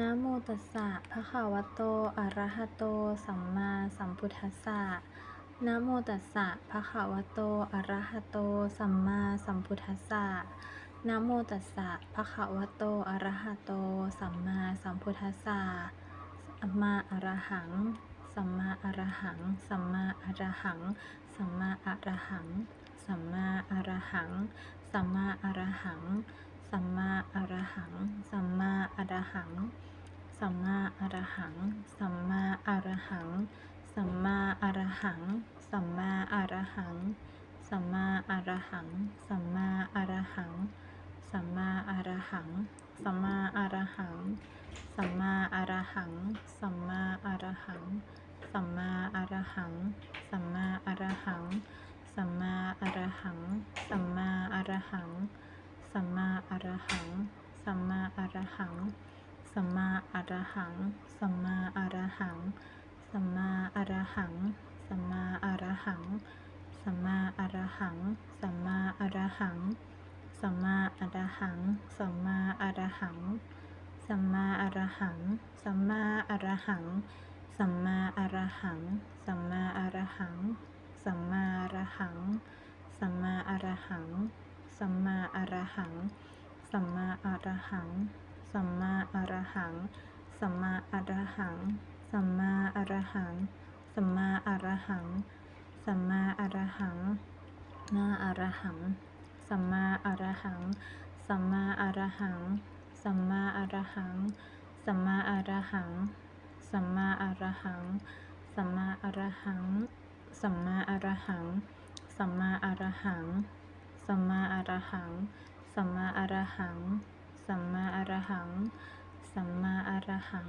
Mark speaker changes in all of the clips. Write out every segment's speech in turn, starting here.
Speaker 1: นะโมตัสสะภะคะวะโต อะระหะโต สัมมาสัมพุทธัสสะนะโมตัสสะภะคะวะโต อะระหะโต สัมมาสัมพุทธัสสะนะโมตัสสะภะคะวะโต อะระหะโต สัมมาสัมพุทธัสสะสัมมาอะระหัง สัมมาอะระหัง สัมมาอะระหัง สัมมาอะระหัง สัมมาอะระหัง สัมมาอะระหัง สัมมาอรหัง สัมมาอรหัง สัมมาอรหัง สัมมาอรหัง สัมมาอรหัง สัมมาอรหัง สัมมาอรหัง สัมมาอรหัง สัมมาอรหัง สัมมาอรหัง สัมมาอรหัง สัมมาอรหัง สัมมาอรหัง สัมมาอรหัง สัมมาอรหัง สัมมาอรหัง สั มาอรหัง สัมมาอรหัง สัมมาอรหัง สัมมาอรหัง สัมมาอรหัง สัมมาอรหัง สัมมาอรหัง สัมมาอรหัง สัมมาอรหัง สัมมาอรหัง สัมมาอรหัง สัมมาอรหัง สัมมาอรหัง สัมมาอรหัง สัมมาอรหัง สัมมาอรหัง สัมมาอรหัง สัมมาอรหัง สัมมาอรหัง สัมมาอร หัง สัมมาอรหัง สัมมาอรหัง สัมมาอรหังนาอรหัง สัมมาอรหัง สัมมาอรหัง สัมมาอรหัง สัมมาอรหัง สัมมาอรหัง สัมมาอรหัง สัมมาอรหัง สัมมาอรหัง สัมมาอรหัง สัมมาอรหัง สัมมาอรหัง สัมมาอรหัง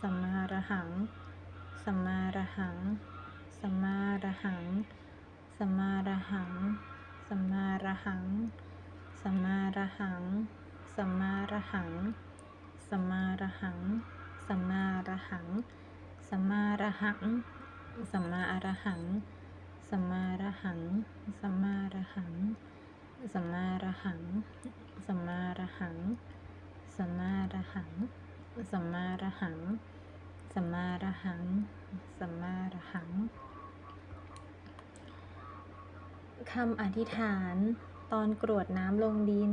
Speaker 1: สัมมาอรหัง สัมมาอรหัง สัมมาอรหัง สัมมาอรหัง สัมมาอรหัง สัมมาอรหัง สัมมาอรหัง สัมมาอรหัง สัมมาอรหัง สัมมาอรหัง สัมมาอรหัง สัมมาอรหัง สัมมาอรหัง สัมมาอรหัง สัมมาอรหัง สัมมาอรหัง สัมมาอรหัง สัมมาอรหัง สัมมาอรหังคำอธิษฐานตอนกรวดน้ำลงดิน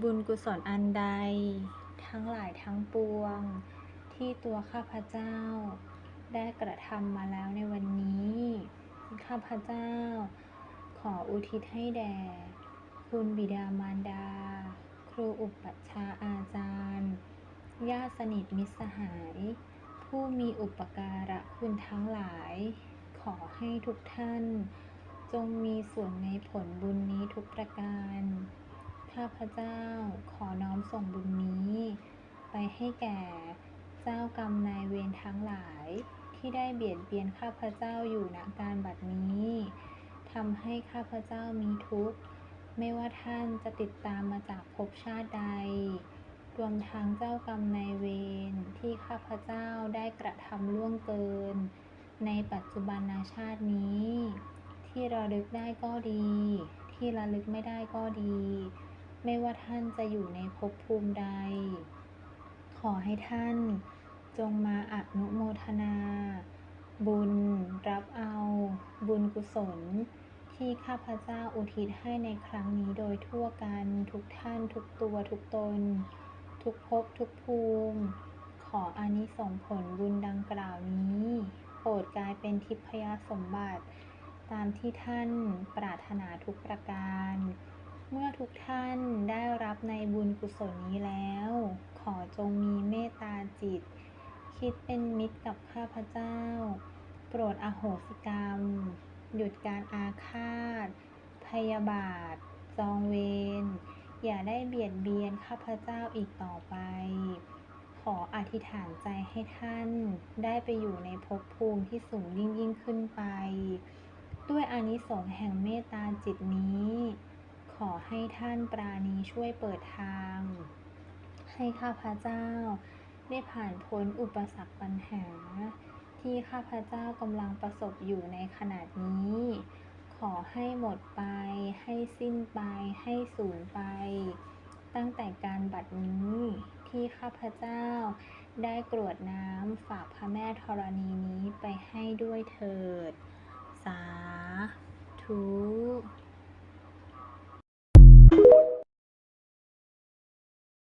Speaker 1: บุญกุศลอันใด ทั้งหลายทั้งปวง ที่ตัวข้าพเจ้า ได้กระทำมาแล้วในวันนี้ ข้าพเจ้า ขออุทิศให้แด่คุณบิดามารดา ครูอุปัชฌาย์อาจารย์ ญาติสนิทมิตรสหาย ผู้มีอุปการะคุณทั้งหลาย ขอให้ทุกท่าน จงมีส่วนในผลบุญนี้ทุกประการ ข้าพเจ้าขอน้อมส่งบุญนี้ ไปให้แก่เจ้ากรรมนายเวรทั้งหลาย ที่ได้เบียดเบียนข้าพเจ้าอยู่ณการบัดนี้ทำให้ข้าพเจ้ามีทุกข์ ไม่ว่าท่านจะติดตามมาจากภพชาติใด วมทั้งเจ้ากรรมนายเวรที่ข้าพเจ้าได้กระทำล่วงเกิน ในปัจจุบันชาตินี้ ที่ระลึกได้ก็ดี ที่ระลึกไม่ได้ก็ดี ไม่ว่าท่านจะอยู่ในภพภูมิใด ขอให้ท่านจงมาอนุโมทนา บุญ รับเอา บุญกุศล ที่ข้าพเจ้าอุทิศให้ในครั้งนี้โดยทั่วกันทุกท่านทุกตัวทุกตน ทุกภพทุกภูมิ ขออานิสงผลบุญดังกล่าวนี้ โปรดกลายเป็นทิพยสมบัติ ตามที่ท่านปรารถนาทุกประการ เมื่อทุกท่านได้รับในบุญกุศลนี้แล้ว ขอจงมีเมตตาจิต คิดเป็นมิตรกับข้าพเจ้า โปรดอโหสิกรรม หยุดการอาฆาต พยาบาท จองเวร อย่าได้เบียดเบียนข้าพเจ้าอีกต่อไป ขออธิษฐานใจให้ท่าน ได้ไปอยู่ในภพภูมิที่สูงยิ่งยิ่งขึ้นไป ด้วยอานิสงส์แห่งเมตตาจิตนี้ ขอให้ท่านปราณีช่วยเปิดทาง ให้ข้าพเจ้า ได้ผ่านพ้นอุปสรรคปัญหา ที่ข้าพเจ้ากำลังประสบอยู่ในขณะนี้ ขอให้หมดไป ให้สิ้นไป ให้สูญไป ตั้งแต่การบัดนี้ที่ข้าพเจ้า ได้กรวดน้ำฝากพระแม่ธรณีนี้ไปให้ด้วยเถิด สาธุ